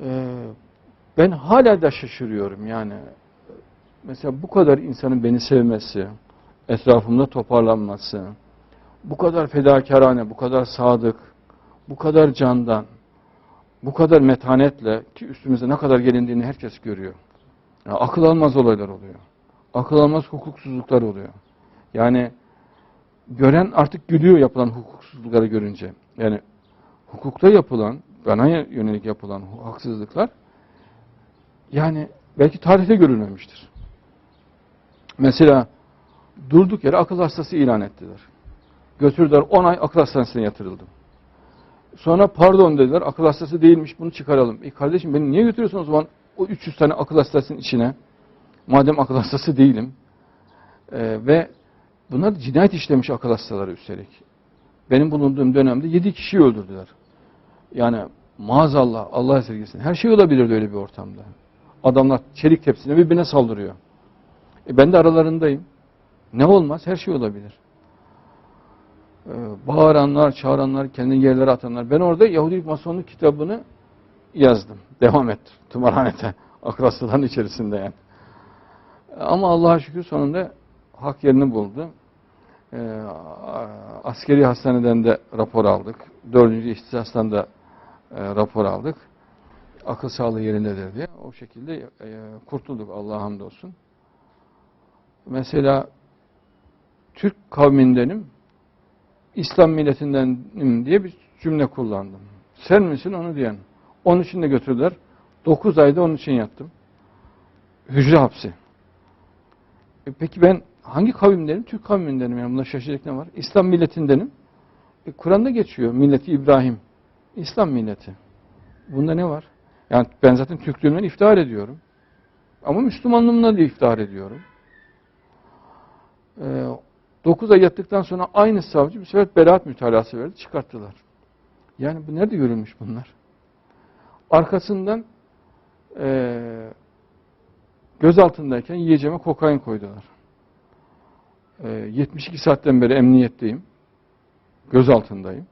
Ee, ben hala da şaşırıyorum yani. Mesela bu kadar insanın beni sevmesi, etrafımda toparlanması, bu kadar fedakarane, bu kadar sadık, bu kadar candan, bu kadar metanetle ki üstümüze ne kadar gelindiğini herkes görüyor. Ya akıl almaz olaylar oluyor. Akıl almaz hukuksuzluklar oluyor. Yani gören artık gülüyor yapılan hukuksuzlukları görünce. Yani hukukta yapılan, bana yönelik yapılan haksızlıklar yani belki tarihte görülmemiştir. Mesela durduk yere akıl hastası ilan ettiler. Götürdüler 10 ay akıl hastanesine yatırıldım. Sonra pardon dediler akıl hastası değilmiş bunu çıkaralım. E kardeşim beni niye götürüyorsun o zaman o 300 tane akıl hastasının içine? Madem akıl hastası değilim. Ee, ve bunlar cinayet işlemiş akıl hastaları üstelik. Benim bulunduğum dönemde 7 kişiyi öldürdüler. Yani maazallah Allah esirgesin. Her şey olabilirdi öyle bir ortamda. Adamlar çelik tepsine birbirine saldırıyor. E ben de aralarındayım. Ne olmaz? Her şey olabilir. Ee, bağıranlar, çağıranlar, kendini yerlere atanlar. Ben orada Yahudilik Masonluk kitabını yazdım. Devam ettim. Tımarhanede. Akıl hastaların içerisinde yani. Ama Allah'a şükür sonunda hak yerini buldu. Ee, askeri hastaneden de rapor aldık. Dördüncü ihtisastan da rapor aldık. Akıl sağlığı yerindedir diye. O şekilde e, kurtulduk Allah'a hamdolsun. Mesela Türk kavmindenim, İslam milletindenim diye bir cümle kullandım. Sen misin onu diyen. Onun için de götürdüler. 9 ayda onun için yattım. Hücre hapsi. E peki ben hangi kavimdenim? Türk kavmindenim. Yani bunda şaşıracak ne var? İslam milletindenim. E Kur'an'da geçiyor. Milleti İbrahim. İslam milleti. Bunda ne var? Yani ben zaten Türklüğümden iftihar ediyorum. Ama Müslümanlığımla da iftihar ediyorum. E, 9 ay yattıktan sonra aynı savcı bir sefer beraat mütalası verdi. Çıkarttılar. Yani bu nerede görülmüş bunlar? Arkasından e, göz altındayken yiyeceğime kokain koydular. E, 72 saatten beri emniyetteyim. Göz altındayım.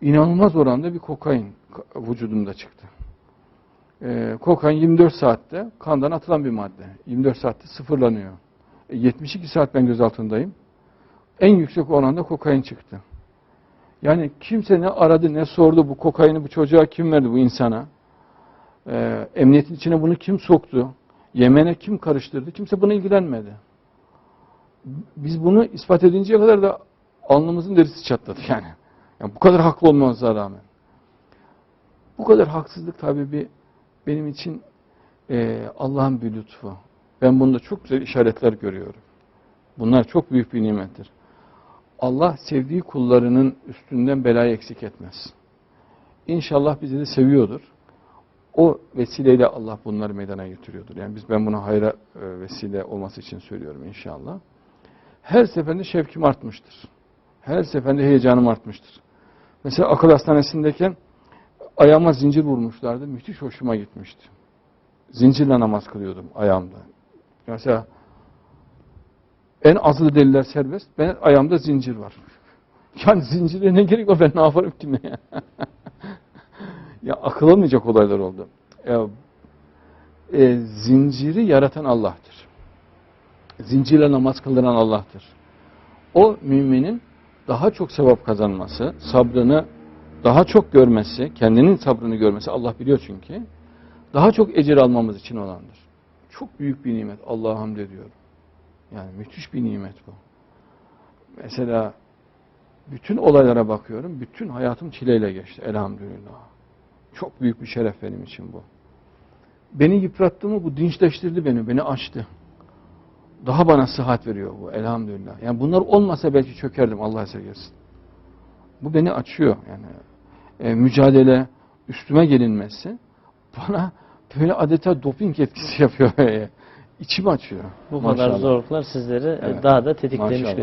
İnanılmaz oranda bir kokain vücudumda çıktı. E, kokain 24 saatte kandan atılan bir madde. 24 saatte sıfırlanıyor. E, 72 saat ben göz altındayım. En yüksek oranda kokain çıktı. Yani kimse ne aradı ne sordu bu kokaini bu çocuğa kim verdi bu insana? Ee, emniyetin içine bunu kim soktu? Yemene kim karıştırdı? Kimse buna ilgilenmedi. Biz bunu ispat edinceye kadar da alnımızın derisi çatladı yani. Yani bu kadar haklı olmamıza rağmen. Bu kadar haksızlık tabii bir benim için e, Allah'ın bir lütfu. Ben bunda çok güzel işaretler görüyorum. Bunlar çok büyük bir nimettir. Allah sevdiği kullarının üstünden belayı eksik etmez. İnşallah bizi de seviyordur. O vesileyle Allah bunları meydana getiriyordur. Yani biz ben buna hayra e, vesile olması için söylüyorum inşallah. Her seferinde şevkim artmıştır. Her seferinde heyecanım artmıştır. Mesela akıl hastanesindeyken ayağıma zincir vurmuşlardı. Müthiş hoşuma gitmişti. Zincirle namaz kılıyordum ayağımda. Mesela en azılı deliller serbest. Ben ayağımda zincir var. Yani zincire ne gerek var ben ne yaparım ki ne? ya akıl almayacak olaylar oldu. Ya, e, zinciri yaratan Allah'tır. Zincirle namaz kıldıran Allah'tır. O müminin daha çok sevap kazanması, sabrını daha çok görmesi, kendinin sabrını görmesi Allah biliyor çünkü. Daha çok ecir almamız için olandır. Çok büyük bir nimet. Allah'a hamd ediyorum. Yani müthiş bir nimet bu. Mesela bütün olaylara bakıyorum. Bütün hayatım çileyle geçti. Elhamdülillah. Çok büyük bir şeref benim için bu. Beni yıprattı mı bu dinçleştirdi beni. Beni açtı. Daha bana sıhhat veriyor bu. Elhamdülillah. Yani bunlar olmasa belki çökerdim. Allah esirgesin. Bu beni açıyor. Yani e, mücadele üstüme gelinmesi bana böyle adeta doping etkisi yapıyor. İçim açıyor. Bu Maşallah. kadar zorluklar sizleri Evet. daha da tetiklemiş Maşallah.